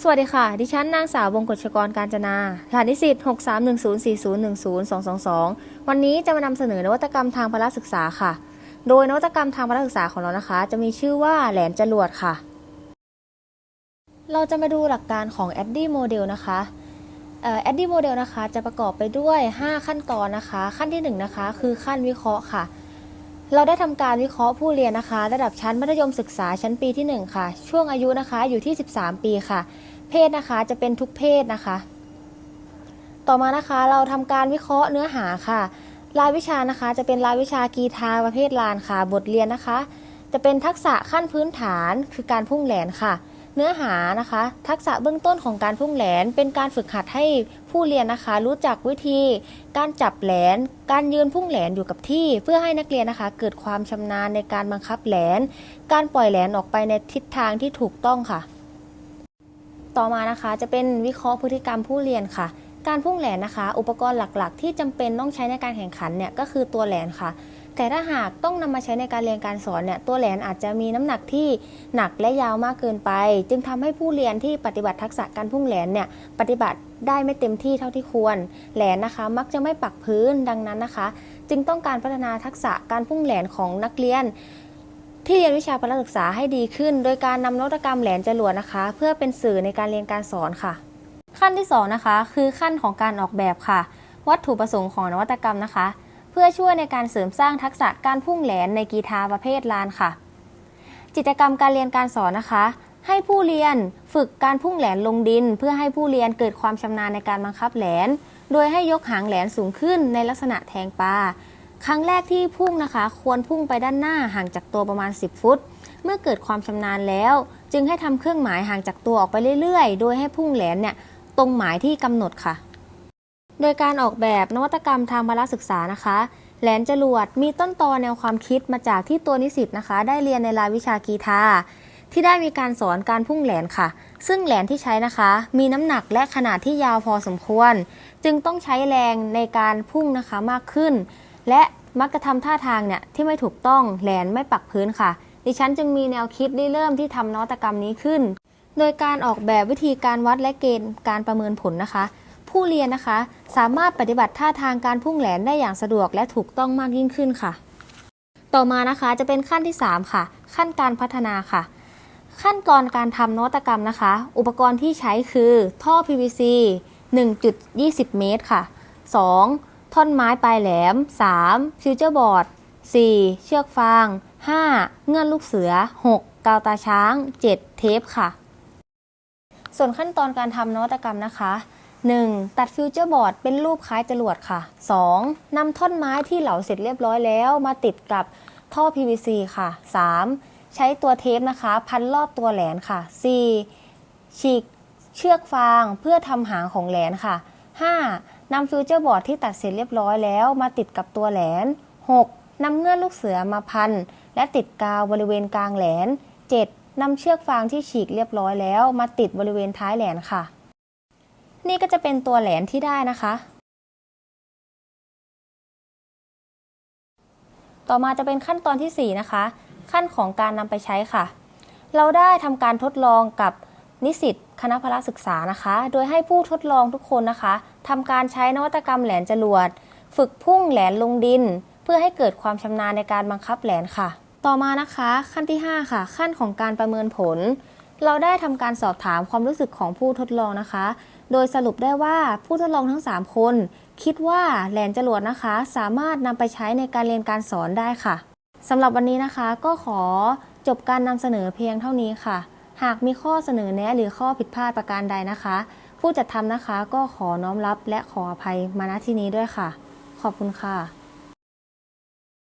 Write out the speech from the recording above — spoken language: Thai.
สวัสดีค่ะ ดิฉันนางสาววงกฎชกรการจนารหัสนิสิต6310401022 วันนี้จะมานำเสนอนวัตกรรมทางพละศึกษาค่ะ โดยนวัตกรรมทางพละศึกษาของเรานะคะ จะมีชื่อว่าแหลนจรวดค่ะ เราจะมาดูหลักการของ a d d i Model นะคะเอ่อ a d d i Model นะคะจะประกอบไปด้วย 5 ขั้นตอนนะคะ ขั้นที่1นะคะคือขั้นวิเคราะห์ค่ะ เราได้ทำการวิเคราะห์ผู้เรียนนะคะ ระดับชั้นมัธยมศึกษาชั้นปีที่ 1 ค่ะ ช่วงอายุนะคะอยู่ที่ 13 ปีค่ะ เพศนะคะจะเป็นทุกเพศนะคะ ต่อมานะคะเราทำการวิเคราะห์เนื้อหาค่ะ รายวิชานะคะจะเป็นรายวิชากีฬาประเภทลานค่ะ บทเรียนนะคะ จะเป็นทักษะขั้นพื้นฐานคือการพุ่งแหลนค่ะ เนื้อหานะคะ ทักษะเบื้องต้นของการพุ่งแหลน เป็นการฝึกหัดให้ผู้เรียนนะคะ รู้จักวิธี การจับแหลน การยืนพุ่งแหลนอยู่กับที่ เพื่อให้นักเรียนนะคะ เกิดความชำนาญในการบังคับแหลน การปล่อยแหลนออกไปในทิศทางที่ถูกต้องค่ะ ต่อมานะคะจะเป็นวิเคราะห์พฤติกรรมผู้เรียนค่ะ การพุ่งแหลนนะคะ อุปกรณ์หลักๆ ที่จำเป็นต้องใช้ในการแข่งขันเนี่ยก็คือตัวแหลนค่ะ แต่ถ้าหากต้องนำมาใช้ในการเรียนการสอนเนี่ยตัวแหลนอาจจะมีน้ำหนักที่หนักและยาวมากเกินไป จึงทำให้ผู้เรียนที่ปฏิบัติทักษะการพุ่งแหลนเนี่ยปฏิบัติได้ไม่เต็มที่เท่าที่ควร แหลนนะคะ มักจะไม่ปักพื้นดังนั้นนะคะ จึงต้องการพัฒนาทักษะการพุ่งแหลนของนักเรียน ที่เรียนวิชาพละศึกษาให้ดีขึ้น โดยการนำนวัตกรรมแหลนจรวดนะคะ เพื่อเป็นสื่อในการเรียนการสอนค่ะ ขั้นที่สองนะคะคือขั้นของการออกแบบค่ะ วัตถุประสงค์ของนวัตกรรมนะคะ เพื่อช่วยในการเสริมสร้างทักษะการพุ่งแหลนในกีฬาประเภทลานค่ะกิจกรรมการเรียนการสอนนะคะ ให้ผู้เรียนฝึกการพุ่งแหลนลงดิน เพื่อให้ผู้เรียนเกิดความชำนาญในการบังคับแหลน โดยให้ยกหางแหลนสูงขึ้นในลักษณะแทงปลา ครั้งแรกที่พุ่งนะคะ ควรพุ่งไปด้านหน้าห่างจากตัวประมาณ 10 ฟุต เมื่อเกิดความชำนาญแล้ว จึงให้ทำเครื่องหมายห่างจากตัวออกไปเรื่อยๆ โดยให้พุ่งแหลนเนี่ยตรงหมายที่กำหนดค่ะ โดยการออกแบบนวัตกรรมทางพละศึกษานะคะแหลนจรวดมีต้นตอแนวความคิดมาจากที่ตัวนิสิตนะคะ ได้เรียนในรายวิชากีฬาที่ได้มีการสอนการพุ่งแหลนค่ะ ซึ่งแหลนที่ใช้นะคะ มีน้ำหนักและขนาดที่ยาวพอสมควร จึงต้องใช้แรงในการพุ่งนะคะมากขึ้น และมักจะทำท่าทางเนี่ยที่ไม่ถูกต้องแหลนไม่ปักพื้นค่ะ ดิฉันจึงมีแนวคิดได้เริ่มที่ทำนวัตกรรมนี้ขึ้น โดยการออกแบบวิธีการวัดและเกณฑ์การประเมินผลนะคะ ผู้เรียนนะคะ สามารถปฏิบัติท่าทางการพุ่งแหลนได้อย่างสะดวกและถูกต้องมากยิ่งขึ้นค่ะ ต่อมานะคะจะเป็นขั้นที่ 3 ค่ะ ขั้นการพัฒนาค่ะ ขั้นตอนการทำนวัตกรรมนะคะ อุปกรณ์ที่ใช้คือ ท่อ PVC 1.20 เมตรค่ะ 2. ท่อนไม้ปลายแหลม 3. ฟิวเจอร์บอร์ด 4. เชือกฟาง 5. เงื่อนลูกเสือ 6. กาวตาช้าง 7. เทปค่ะ ส่วนขั้นตอนการทำนวัตกรรมนะคะ 1. ตัดฟิวเจอร์บอร์ดเป็นรูปคล้ายจรวดค่ะ 2. นำท่อนไม้ที่เหลาเสร็จเรียบร้อยแล้วมาติดกับท่อ PVC ค่ะ 3. ใช้ตัวเทปนะคะ พันรอบตัวแหลนค่ะ 4. ฉีกเชือกฟางเพื่อทำหางของแหลนค่ะ 5. นำฟิวเจอร์บอร์ดที่ตัดเสร็จเรียบร้อยแล้วมาติดกับตัวแหลน 6. นำเงื่อนลูกเสือมาพัน และติดกาวบริเวณกลางแหลน 7. นำเชือกฟางที่ฉีกเรียบร้อยแล้ว มาติดบริเวณท้ายแหลนค่ะ นี่ก็จะเป็นตัวแหลนที่ได้นะคะ ต่อมาจะเป็นขั้นตอนที่ 4 นะคะ ขั้นของการนำไปใช้ค่ะ เราได้ทำการทดลองกับนิสิต คณะพละศึกษานะคะ โดยให้ผู้ทดลองทุกคนนะคะทำการใช้นวัตกรรมแหลนจรวด ฝึกพุ่งแหลนลงดิน เพื่อให้เกิดความชำนาญในการบังคับแหลนค่ะ ต่อมานะคะ ขั้นที่ 5 ค่ะ ขั้นของการประเมินผล เราได้ทำการสอบถามความรู้สึกของผู้ทดลองนะคะ โดยสรุปได้ว่าผู้ทดลองทั้ง 3 คน คิดว่าแหลนจรวดนะคะ สามารถนำไปใช้ในการเรียนการสอนได้ค่ะสำหรับวันนี้นะคะก็ขอจบการนำเสนอเพียงเท่านี้ค่ะ หากมีข้อเสนอแนะหรือข้อผิดพลาดประการใดนะคะ ผู้จัดทำนะคะก็ขอน้อมรับและขออภัยมาณที่นี้ด้วยค่ะ ขอบคุณค่ะ